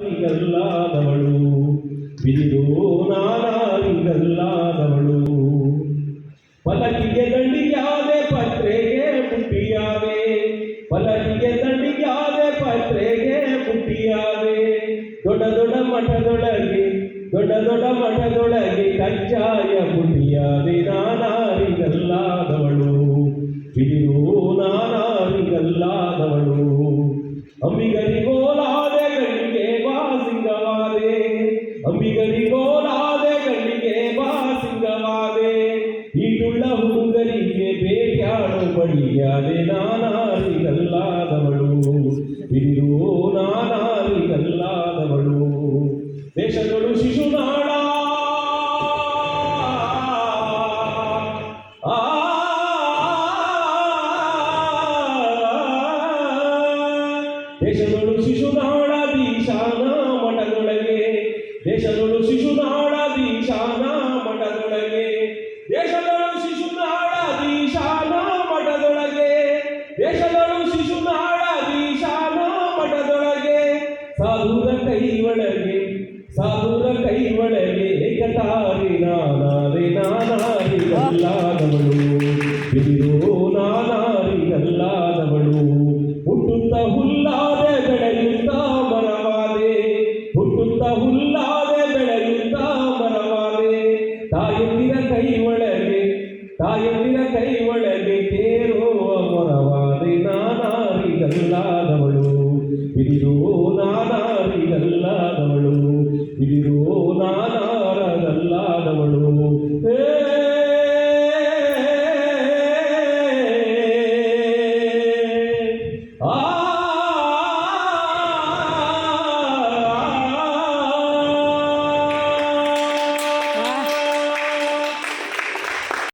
ನಾರಿಗಲ್ಲಾದವಳು. ಬಿದಿರು ನಾನಾರಿಗಲ್ಲಾದವಳು ಪಲಕಿಗೆ ದಂಡಿಯಾದೆ ಪತ್ರೆಗೆ ಪುಟ್ಟಿಯಾದೆ ಪಲಕಿಗೆ ದಂಡಿಯಾದೆ ಪತ್ರೆಗೆ ಪುಟ್ಟಿಯಾದೆ ದೊಡ್ಡ ದೊಡ್ಡ ಮಠದೊಳಗೆ, ದೊಡ್ಡ ದೊಡ್ಡ ಮಠದೊಳಗೆ ಕಜ್ಜಾಯ ಪುಟ್ಟಿಯಾದೆ ನಾನಾರಿಗಲ್ಲಾದವಳು ಬಿದಿರು ನಾನಾರಿಗಲ್ಲಾದವಳು ಅಂಬಿಗರಿಗೋಲಾದೆ ಅಂಬಿಗರಿಗೋಲಾದೆ ಗಣ್ಣಿಗೆ ಬಾಸಿಂಗವಾದೆ ಈಟುಳ್ಳ ಹುಡುಗರಿಗೆ ಬೇಟ್ಯಾಡು ಬಳಿಯಾದೆ ನಾನಾರಿಗಲ್ಲಾದವಳು ಬಿದಿರು ನಾನಾರಿಗಲ್ಲಾದವಳು ದೇಶಗಳು ಶಿಶುನಾಳ ದೇಶಗಳು ಶಿಶುನಾಳ ಒಳಗೆ, ಸಾಧುರ ಕೈಯೊಳಗೆ ಏಕತಾರಿ ನಾನಾರಿ ನಾನಾರಿ ಅಲ್ಲಾದವಳು ಬಿದಿರೋ ನಾನಾರಿ ಅಲ್ಲಾದವಳು ಹುಟ್ಟುತ್ತ ಹುಲ್ಲಾದ ಬೆಳೆಯುತ್ತ ಮರವಾದೆ. ಹುಟ್ಟುತ್ತ ಹುಲ್ಲಾದ ಬೆಳೆಯುತ್ತ ಮರವಾದೆ. ಒಳಗೆ ಕೈಯೊಳಗೆ ಕೈ ಒಳಗೆ ತೇರೋ ಮರವಾದೆ. ನಾನಾರಿ ಅಲ್ಲಾದವಳು ಬಿದಿರೋ